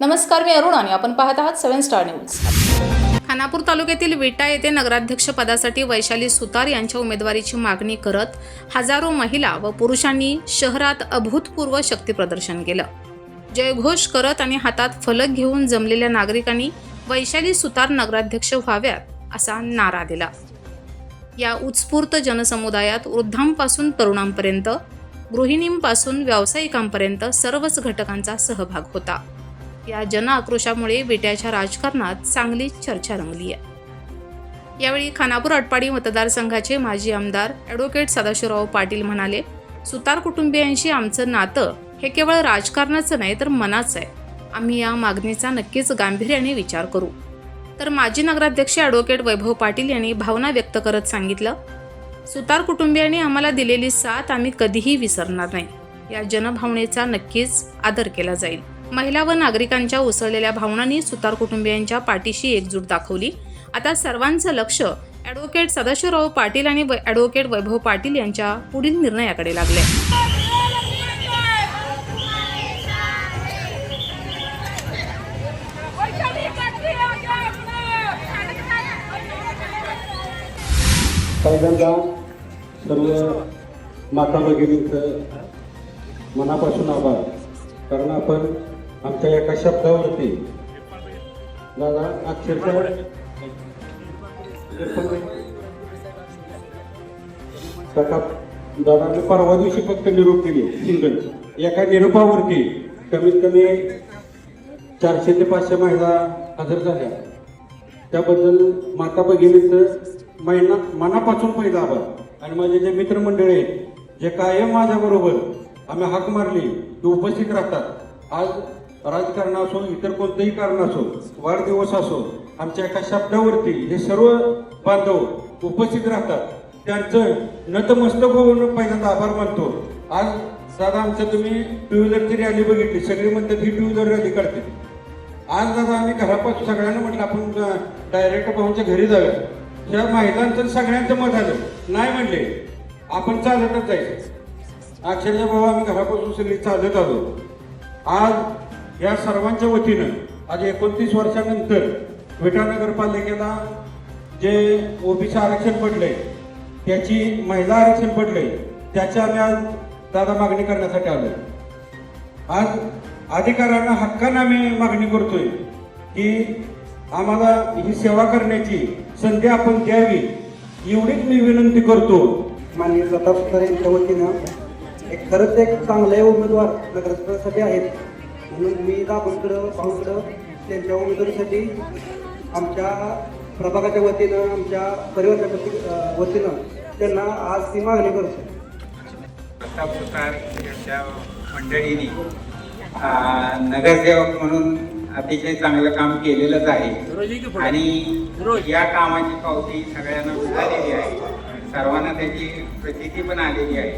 नमस्कार मी अरुण आणि आपण पाहत आहात सेव्हन स्टार न्यूज. खानापूर तालुक्यातील विटा येथे नगराध्यक्ष पदासाठी वैशाली सुतार यांच्या उमेदवारीची मागणी करत हजारो महिला व पुरुषांनी शहरात अभूतपूर्व शक्तीप्रदर्शन केलं. जयघोष करत आणि हातात फलक घेऊन जमलेल्या नागरिकांनी वैशाली सुतार नगराध्यक्ष व्हाव्यात असा नारा दिला. या उत्स्फूर्त जनसमुदायात वृद्धांपासून तरुणांपर्यंत गृहिणींपासून व्यावसायिकांपर्यंत सर्वच घटकांचा सहभाग होता. या जनआक्रोशामुळे विट्याच्या राजकारणात चांगली चर्चा रंगली आहे. यावेळी खानापूर अटपाडी मतदारसंघाचे माजी आमदार ॲडव्होकेट सदाशिवराव पाटील म्हणाले सुतार कुटुंबियांशी आमचं नातं हे केवळ राजकारणाचं नाही तर मनाचं आहे. आम्ही या मागणीचा नक्कीच गांभीर्याने विचार करू. तर माजी नगराध्यक्ष ॲडव्होकेट वैभव पाटील यांनी भावना व्यक्त करत सांगितलं सुतार कुटुंबियांनी आम्हाला दिलेली साथ आम्ही कधीही विसरणार नाही. या जनभावनेचा नक्कीच आदर केला जाईल. महिला व नागरिकांच्या उसळलेल्या भावनांनी सुतार कुटुंबियांच्या पाठीशी एकजूट दाखवली. आता सर्वांचं लक्ष ॲडव्होकेट सदाशिवराव पाटील आणि ॲडव्होकेट वैभव पाटील यांच्या पुढील निर्णयाकडे लागले. पहिल्यांदा सर्व माता भगिनीचं मनापासून आभार. कारण आपण आमच्या एका शब्दावरती. दादा अक्षरशः. दादा मी परवा दिवशी फक्त निरोप केली सिंगल. एका निरोपावरती कमीत कमी चारशे ते पाचशे महिला हजर झाल्या. त्याबद्दल माता भगिनींचं महिना मनापासून पहिला आभार. आणि माझे जे मित्रमंडळी आहेत जे कायम माझ्याबरोबर आम्ही हाक मारली ते उपस्थित राहतात. आज राजकारण असो इतर कोणतंही कारण असो वाढदिवस असो आमच्या एका शब्दावरती हे सर्व बांधव उपस्थित राहतात. त्यांचं नतमस्तक होऊन पहिल्यांदा आभार मानतो. आज दादा आमचं तुम्ही टू व्हीलरची रॅली बघितली सगळी म्हणतात ही टू व्हीलर रॅली काढते आज दादा आम्ही घरापासून सगळ्यांना म्हटलं आपण डायरेक्ट भाऊंच्या घरी जाऊया. त्या महिलांचं सगळ्यांचं मत आलं. नाही म्हणले आपण चालतच जायचं. अक्षरशः भाऊ आम्ही घरापासून सगळी चालत आलो. आज या सर्वांच्या वतीनं आज एकोणतीस वर्षानंतर विटा नगरपालिकेला जे ओबीसी आरक्षण पडले त्याची महिला आरक्षण पडले त्याच्या आम्ही आज दादा मागणी करण्यासाठी आलो आज अधिकाऱ्यांना हक्कानं आम्ही मागणी करतोय की आम्हाला ही सेवा करण्याची संधी आपण द्यावी एवढीच मी विनंती करतो. माननीय प्रताप यांच्या वतीनं एक खरंच एक चांगले उमेदवार नगरसभेसाठी आहेत. म्हणून मी दाबूकडं भाऊकडं त्यांच्या उमेदवारीसाठी आमच्या प्रभागाच्या वतीनं आमच्या परिवाराच्या वतीनं त्यांना आज ती मागणी करतो. प्रताप सुतार यांच्या मंडळींनी नगरसेवक म्हणून अतिशय चांगलं काम केलेलंच आहे. आणि या कामाची पावती सगळ्यांना मिळालेली आहे. सर्वांना त्याची प्रसिद्धी पण आलेली आहे.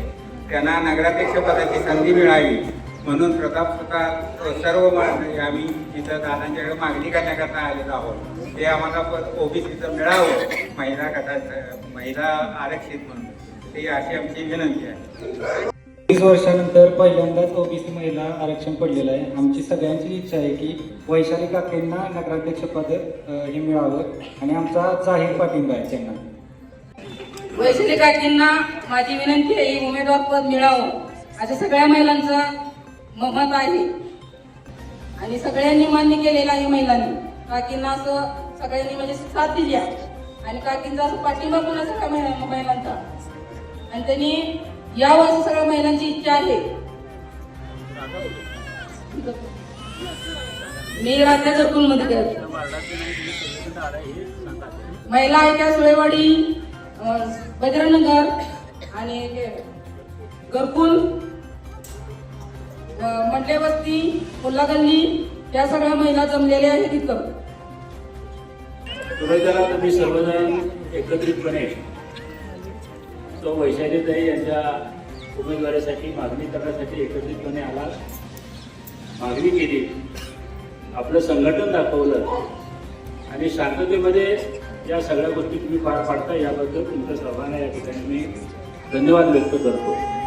त्यांना नगराध्यक्षपदाची संधी मिळावी म्हणून प्रताप सुतार सर्व आम्ही तिथं दादांच्याकडे मागणी करण्याकरता आलेलो आहोत. ते आम्हाला पण ओबीसीचं मिळावं महिला गटाचं महिला आरक्षित म्हणून. ते अशी आमची विनंती आहे. वीस वर्षानंतर पहिल्यांदाच ओबीसी महिला आरक्षण पडलेलं आहे. आमची सगळ्यांची इच्छा आहे की वैशाली काकेंना नगराध्यक्षपद हे मिळावं आणि आमचा जाहीर पाठिंबा आहे त्यांना. वैशाली काकींना माझी विनंती आहे की उमेदवार पद मिळावं. असं सगळ्या महिलांचं ममत आहे आणि सगळ्यांनी मान्य केलेलं आहे महिलांनी. काकींना असं सगळ्यांनी म्हणजे साथ दिली आहे. आणि काकींचा असं पाठिंबा पण आहे सगळ्या महिला- महिलांचा आणि त्यांनी यावं असं सगळ्या महिलांची इच्छा आहे. मी रात्या मध्ये गेलो महिला आहे त्या सुळेवाडी अं, बजरंगनगर आणि हे घरकुल मंडले वस्ती मुल्ला गल्ली या सगळ्या महिला जमलेल्या आहेत तिथं सुरुवातीला तुम्ही सर्वजण एकत्रितपणे. तो वैशाली तरी यांच्या उमेदवारीसाठी मागणी करण्यासाठी एकत्रितपणे आला मागणी केली. आपलं संघटन दाखवलं. आणि शांततेमध्ये या सगळ्या गोष्टी तुम्ही पार पाडता याबद्दल तुमच्या सर्वांना या ठिकाणी मी धन्यवाद व्यक्त करतो.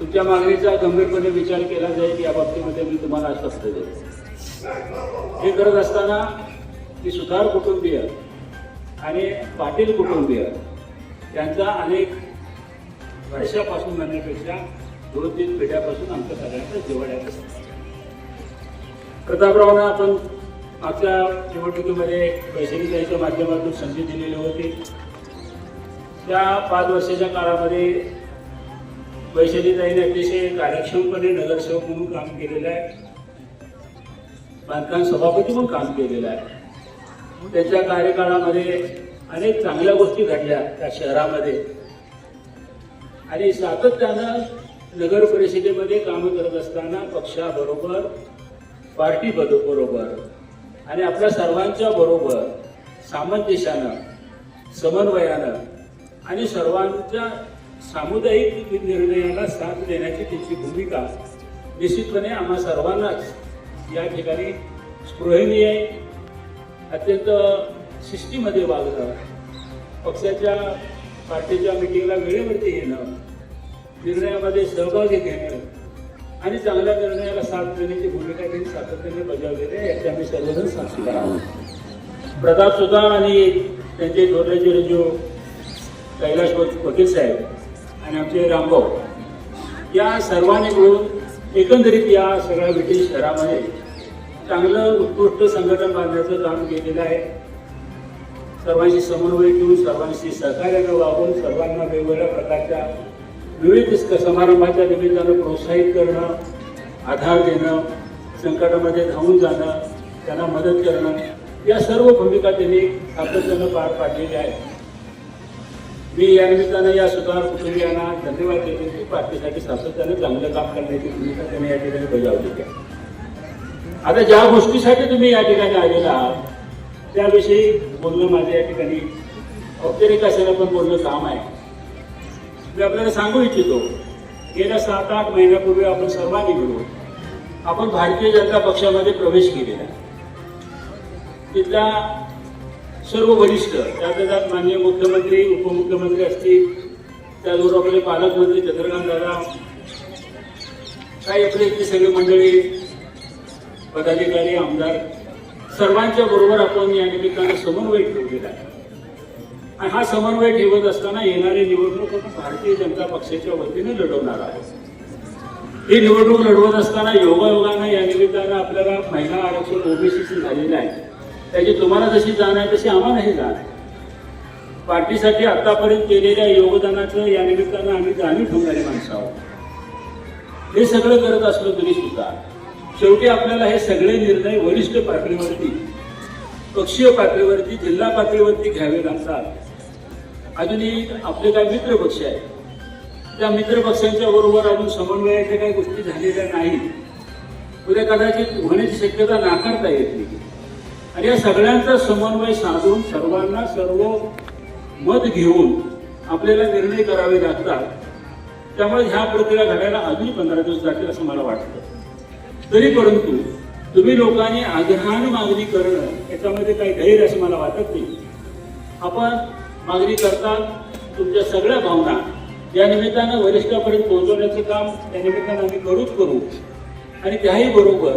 तुमच्या मागणीचा गंभीरपणे विचार केला जाईल या बाबतीमध्ये मी तुम्हाला आश्वस्त देतो हे करत असताना ती सुधार कुटुंबीय आणि पाटील कुटुंबीय त्यांचा अनेक वर्षापासून म्हणण्यापेक्षा दोन तीन पिढ्यापासून आमच्या सगळ्यांचा जिव्हाळ्यात असतो. प्रतापरावांना आपण मागच्या निवडणुकीमध्ये वैशालीताईच्या माध्यमातून संधी दिलेली होती. त्या पाच वर्षाच्या काळामध्ये वैशालीताईने अतिशय कार्यक्षमपणे नगरसेवक म्हणून काम केलेलं आहे. बांधकाम सभापती म्हणून काम केलेलं आहे. त्यांच्या कार्यकाळामध्ये अनेक चांगल्या गोष्टी घडल्या त्या शहरामध्ये. आणि सातत्यानं नगर परिषदेमध्ये काम करत असताना पक्षाबरोबर पार्टी बरोबर आणि आपल्या सर्वांच्या बरोबर सामंजस्यानं समन्वयानं आणि सर्वांच्या सामुदायिक निर्णयाला साथ देण्याची त्यांची भूमिका निश्चितपणे आम्हा सर्वांनाच या ठिकाणी स्पृहणीय आहे अत्यंत शिस्तीमध्ये वागणं पक्षाच्या पार्टीच्या मिटिंगला वेळेवरती येणं निर्णयामध्ये सहभागी घेणं आणि चांगल्या निर्णयाला साथ देण्याची भूमिका त्यांनी सातत्याने बजावलेली आहे याचे आम्ही सर्वजण साक्षीदार आहोत प्रताप सुद्धा आणि त्यांचे धोरणाचे रजू कैलाश वक- वकील साहेब आणि आमचे रामभाऊ या सर्वांनी मिळून एकंदरीत या सगळ्या ब्रिटिश शहरामध्ये चांगलं उत्कृष्ट संघटन बांधण्याचं काम केलेलं आहे. सर्वांशी समन्वय ठेवून सर्वांशी सहकार्यानं वागून सर्वांना वेगवेगळ्या प्रकारच्या विविध समारंभाच्या निमित्तानं प्रोत्साहित करणं आधार देणं संकटामध्ये धावून जाणं त्यांना मदत करणं या सर्व भूमिका त्यांनी सातत्यानं पार पाडलेल्या आहेत. मी या निमित्तानं या सुधार कुटुंबियांना धन्यवाद देते की पार्टीसाठी सातत्याने चांगलं काम करण्याची भूमिका त्यांनी या ठिकाणी बजावली आहे. आता ज्या गोष्टीसाठी तुम्ही या ठिकाणी आलेला आहात त्याविषयी बोलणं माझं या ठिकाणी औपचारिक असेल पण बोलणं काम आहे. मी आपल्याला सांगू इच्छितो गेल्या सात आठ महिन्यापूर्वी आपण सर्वांनी मिळून आपण भारतीय जनता पक्षामध्ये प्रवेश केलेला तिथला तिथल्या सर्व वरिष्ठ त्यात त्यात माननीय मुख्यमंत्री उपमुख्यमंत्री असतील त्याचबरोबर आपले पालकमंत्री चंद्रकांत दादा काही आपले इथली सगळी मंडळी पदाधिकारी आमदार सर्वांच्या बरोबर आपण या निमित्तानं समन्वय ठेवलेला आहे. आणि हा समन्वय ठेवत असताना येणारी निवडणूक आपण भारतीय जनता पक्षाच्या वतीने लढवणार आहोत. ही निवडणूक लढवत असताना योगायोगानं या निमित्तानं आपल्याला महिला आरक्षण ओबीसीचं झालेलं आहे. त्याची तुम्हाला जशी जाण आहे तशी आम्हालाही जाण आहे. पार्टीसाठी आतापर्यंत केलेल्या योगदानाचं या निमित्तानं आम्ही जाणीव ठेवणारी माणसं आहोत. हे सगळं करत असलो तरी सुद्धा शेवटी आपल्याला हे सगळे निर्णय वरिष्ठ पातळीवरती पक्षीय पातळीवरती जिल्हा पातळीवरती घ्यावे लागतात. अजूनही आपले काही मित्र पक्ष आहेत. त्या मित्र पक्षांच्या बरोबर अजून समन्वयाच्या काही गोष्टी झालेल्या नाहीत. उद्या कदाचित होण्याची शक्यता नाकारता येत नाही. आणि या सगळ्यांचा समन्वय साधून सर्वांना सर्व मत घेऊन आपल्याला निर्णय करावे लागतात त्यामुळे ह्या प्रक्रिया घडायला अजूनही पंधरा दिवस जातील असं मला वाटतं. तरी परंतु तुम्ही लोकांनी आग्रहानं मागणी करणं याच्यामध्ये काही गैर असं मला वाटत नाही. आपण मागणी करतात तुमच्या सगळ्या भावना या निमित्तानं वरिष्ठापर्यंत पोहोचवण्याचं काम त्या निमित्तानं आम्ही करूच करू. आणि त्याही बरोबर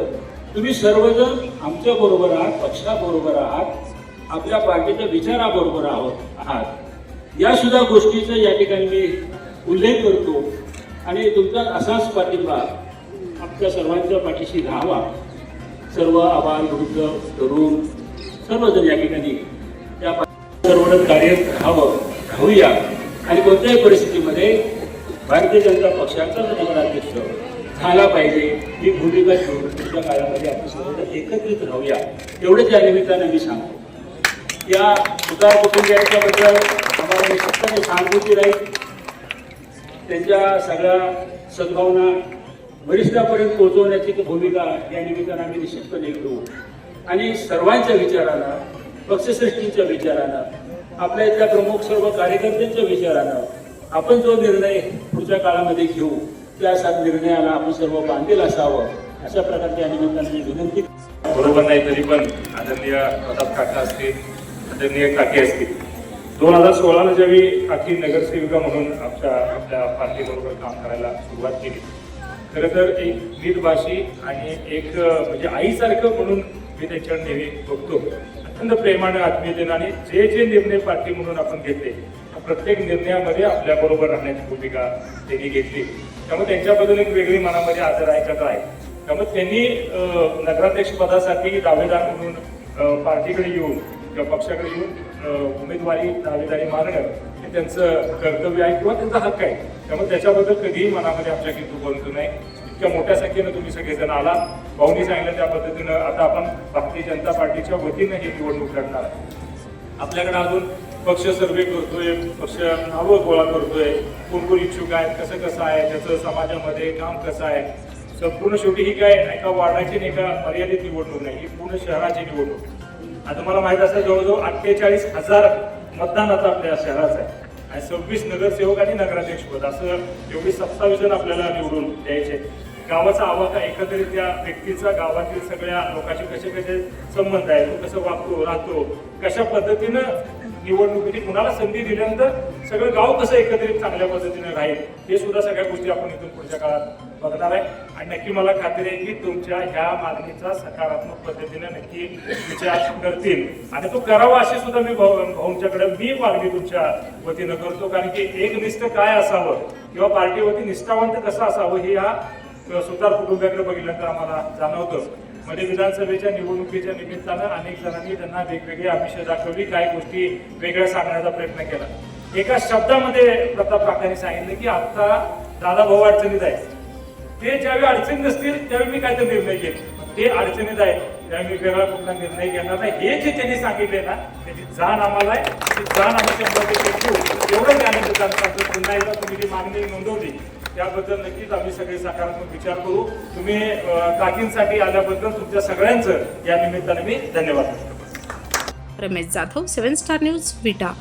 तुम्ही सर्वजण आमच्या बरोबर आहात पक्षाबरोबर आहात आपल्या पार्टीच्या विचाराबरोबर आहोत आहात. या सुद्धा गोष्टीचा या ठिकाणी मी उल्लेख करतो आणि तुमचा असाच पाठिंबा आमच्या सर्वांच्या पाठीशी राहावा. सर्व आबाल वृद्ध तरुण सर्वजण या ठिकाणी त्या सर्वजण कार्य राहावं राहूया. आणि कोणत्याही परिस्थितीमध्ये भारतीय जनता पक्षाचा नगराध्यक्ष खाला पाहिजे ही भूमिका घेऊन पुढच्या काळामध्ये आपण सर्व एकत्रित राहूया. एवढंच या निमित्तानं मी सांगतो. या उदार कुटुंबियांच्याबद्दल आम्हाला निश्चितपणे सहानुभूती राहील. त्यांच्या सगळ्या सद्भावना वरिष्ठापर्यंत पोहोचवण्याची भूमिका या निमित्तानं आम्ही निश्चितपणे घेऊ. आणि सर्वांच्या विचारानं पक्षश्रेष्ठींच्या विचारानं आपल्या इथल्या प्रमुख सर्व कार्यकर्त्यांच्या विचारानं आपण जो निर्णय पुढच्या काळामध्ये घेऊ त्या निर्णयाला आपण सर्व बांधील असावं अशा प्रकारचे या निमित्ताने मी विनंती बरोबर नाही तरी पण आदरणीय प्रताप काका असतील आदरणीय काके असतील. दोन हजार सोळाला ज्यावेळी काकी नगरसेविका म्हणून आमच्या आपल्या पार्टीबरोबर काम करायला सुरुवात केली खरं तर एक नीटभाषी आणि एक म्हणजे आईसारखं म्हणून मी त्यांच्यावर नेहमी बघतो. अत्यंत प्रेमाने आत्मीयतेने आणि जे जे निर्णय पार्टी म्हणून आपण घेतले प्रत्येक निर्णयामध्ये आपल्याबरोबर राहण्याची भूमिका त्यांनी घेतली. त्यामुळे त्यांच्याबद्दल एक वेगळी मनामध्ये आदर आहे आहे. त्यामुळे त्यांनी नगराध्यक्ष पदासाठी दावेदार म्हणून पार्टीकडे येऊन किंवा पक्षाकडे येऊन उमेदवारी दावेदारी मागणं हे त्यांचं कर्तव्य आहे किंवा त्यांचा हक्क आहे. त्यामुळे त्याच्याबद्दल कधीही मनामध्ये आमच्या किंतू बोलतो नाही. इतक्या मोठ्या संख्येनं तुम्ही सगळेजण आला भाऊनी सांगितलं त्या पद्धतीनं आता आपण भारतीय जनता पार्टीच्या वतीनं ही निवडणूक लढणार आहे. आपल्याकडे अजून पक्ष सर्वे करतोय पक्ष नावं गोळा करतोय. कोण कोण इच्छुक आहेत कसं कसं आहे त्याचं समाजामध्ये काम कसं आहे. संपूर्ण शेवटी ही काय एका वार्डाची नाही एका मर्यादित निवडणूक नाही ही पूर्ण शहराची निवडणूक. आता मला माहीत असेल जवळजवळ अठ्ठेचाळीस हजार मतदान आता आपल्या शहराचं आहे. आणि सव्वीस नगरसेवक आणि नगराध्यक्ष पद असं एवढी सत्तावीस जण आपल्याला निवडून द्यायचे. गावाचा आवाका एकंदरीत त्या व्यक्तीचा गावातील सगळ्या लोकांशी कसे कसे संबंध आहे तो कसं वागतो राहतो कशा पद्धतीनं निवडणुकीची कुणाला संधी दिल्यानंतर सगळं गाव कसं एकत्रित चांगल्या पद्धतीने राहील हे सुद्धा सगळ्या गोष्टी आपण इथून पुढच्या काळात बघणार आहे. आणि नक्की मला खात्री आहे की तुमच्या ह्या मागणीचा सकारात्मक पद्धतीने नक्की विचार करतील. आणि तो करावा अशी सुद्धा मी भाऊ भाऊंच्याकडे मी मागणी तुमच्या वतीनं करतो कारण की एकनिष्ठ काय असावं किंवा पार्टीवरती निष्ठावंत कसं असावं हे या सुतार कुटुंबाकडे बघितल्यानंतर आम्हाला जाणवतं. मध्ये विधानसभेच्या निवडणुकीच्या निमित्तानं अनेक जणांनी त्यांना वेगवेगळी आमिष दाखवली काही गोष्टी वेगळ्या सांगण्याचा प्रयत्न केला. एका शब्दामध्ये प्रताप काकांनी सांगितलं की आता दादा भाऊ अडचणीत आहे ते ज्यावेळी अडचणी नसतील त्यावेळी मी काय निर्णय घेईन. ते अडचणीत आहे त्यावेळी मी वेगळा कुठला निर्णय घेणार नाही. हे जे त्यांनी सांगितले ना त्याची जाण आम्हाला आहे. ती जाण आम्ही शंभर टक्के घेऊ. एवढं आनंद पुन्हा एकदा तुम्ही ती मागणी नोंदवली त्याबद्दल नक्कीच आम्ही सगळे सकारात्मक विचार करू. तुम्ही काकींसाठी आल्याबद्दल तुमच्या सगळ्यांचं या निमित्ताने मी धन्यवाद Ramesh Jadhav seven star news Vita.